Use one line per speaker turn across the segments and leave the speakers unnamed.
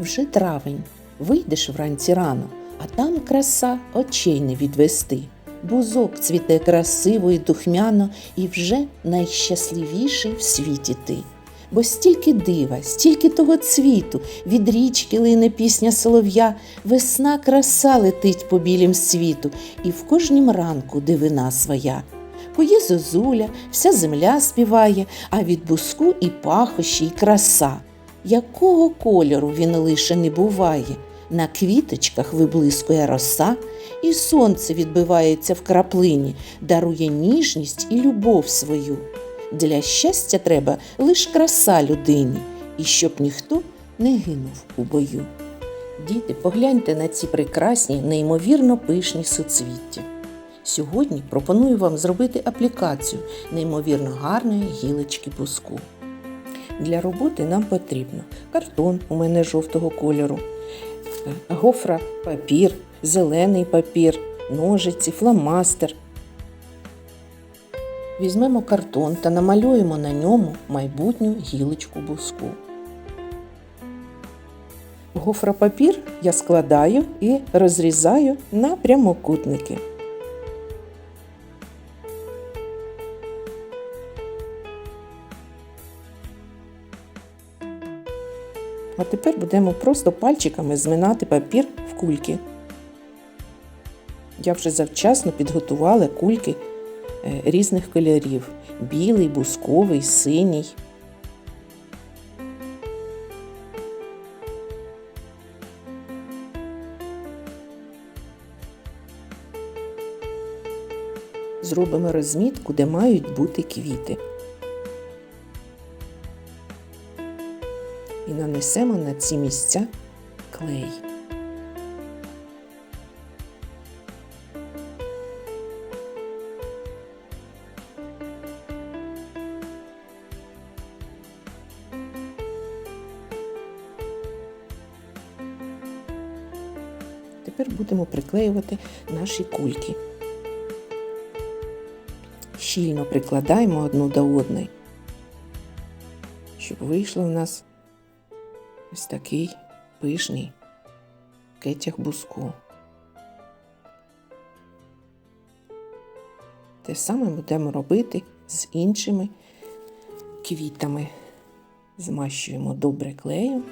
Вже травень, вийдеш вранці рано, а там краса очей не відвести. Бузок цвіте красиво і духмяно, і вже найщасливіший в світі ти. Бо стільки дива, стільки того цвіту, від річки лине пісня солов'я, весна краса летить по білім світу, і в кожнім ранку дивина своя. Кує зозуля, вся земля співає, а від буску і пахощі, і краса. Якого кольору він лише не буває, на квіточках виблискує роса, і сонце відбивається в краплині, дарує ніжність і любов свою. Для щастя треба лиш краса людині, і щоб ніхто не гинув у бою. Діти, погляньте на ці прекрасні, неймовірно пишні суцвіття. Сьогодні пропоную вам зробити аплікацію неймовірно гарної гілочки буску. Для роботи нам потрібно картон у мене жовтого кольору, гофра папір, зелений папір, ножиці, фломастер. Візьмемо картон та намалюємо на ньому майбутню гілочку буску. Гофропапір я складаю і розрізаю на прямокутники. А тепер будемо просто пальчиками зминати папір в кульки. Я вже завчасно підготувала кульки е, різних кольорів: білий, бусковий, синій. Зробимо розмітку, де мають бути квіти. Нанесемо на ці місця клей. Тепер будемо приклеювати наші кульки. Щільно прикладаємо одну до одної, щоб вийшло в нас ось такий пишний кетяг буску. Те саме будемо робити з іншими квітами. Змащуємо добре клеєм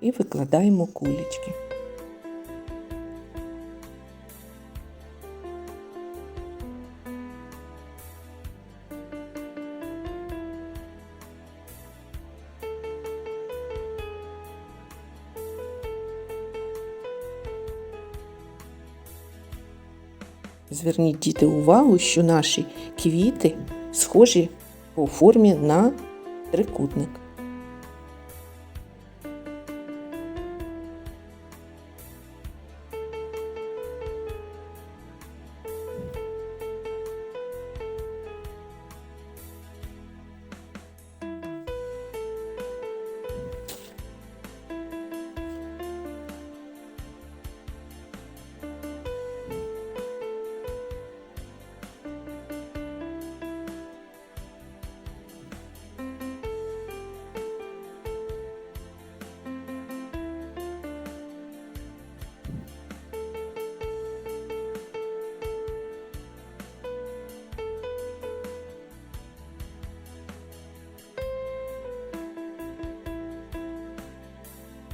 і викладаємо кулечки. Зверніть діти увагу, що наші квіти схожі по формі на трикутник.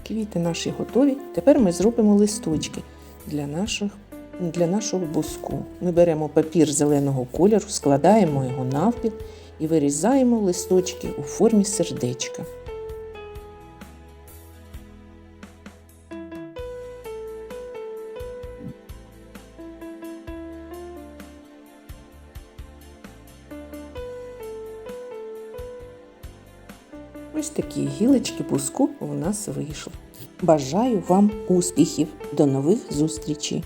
Квіти наші готові. Тепер ми зробимо листочки для, наших, для нашого буску. Ми беремо папір зеленого кольору, складаємо його навпіл і вирізаємо листочки у формі сердечка. Ось такі гілочки пуску у нас вийшли. Бажаю вам успіхів! До нових зустрічей!